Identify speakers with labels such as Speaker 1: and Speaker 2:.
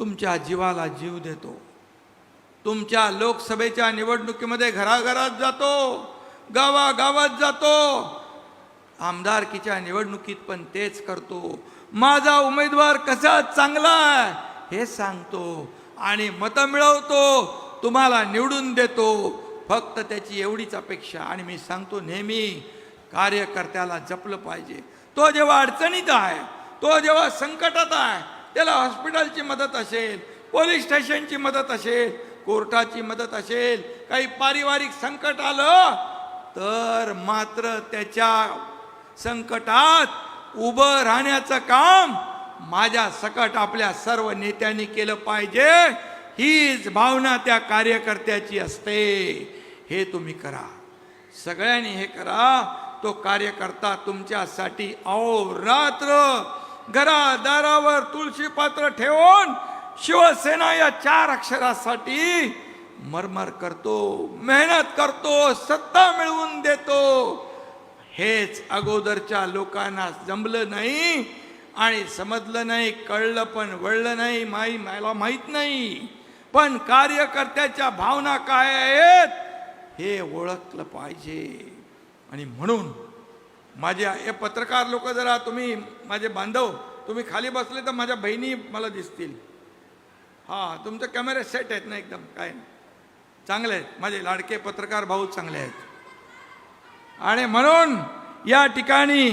Speaker 1: तुमच्या जीवाला जीव देतो. तुमच्या लोकसभेच्या निवडणुकीमध्ये घराघरात जातो गावागावात जातो. आमदारकीच्या निवडणुकीत पण तेच करतो. माझा उमेदवार कसा चांगला आहे हे सांगतो आणि मतं मिळवतो तुम्हाला निवडून देतो. फक्त त्याची एवढीच अपेक्षा आणि मी सांगतो नेहमी कार्यकर्त्याला जपलं पाहिजे. तो जेव्हा अडचणीत आहे तो जेव्हा संकटात आहे त्याला हॉस्पिटलची मदत असेल पोलीस स्टेशनची मदत असेल कोर्टाची मदत असेल काही पारिवारिक संकट आलं तर मात्र त्याच्या संकटात उभं राहण्याचं काम माझ्या सकट आपल्या सर्व नेत्यांनी केलं पाहिजे. हीच भावना त्या कार्यकर्त्याची असते. हे तुम्ही करा. सगळ्यांनी हे करा. तो कार्यकर्ता तुमच्यासाठी रात्र घरादारावर तुळशी पात्र ठेवून शिवसेना या चार अक्षरासाठी मरमर करतो मेहनत करतो सत्ता मिळवून देतो. हेच अगोदरच्या लोकांना जमलं नाही आणि समजलं नाही कळलं पण वळलं नाही माई मला माहीत नाही. पण कार्यकर्त्याच्या भावना काय आहेत हे ओळखलं पाहिजे. आणि म्हणून माझ्या हे पत्रकार लोक जरा तुम्ही माझे बांधव तुम्ही खाली बसले तर माझ्या बहिणी मला दिसतील. हां तुमचे कॅमेरे सेट आहेत ना एकदम काय? नाही. चांगले आहेत. माझे लाडके पत्रकार भाऊ चांगले आहेत. आणि म्हणून या ठिकाणी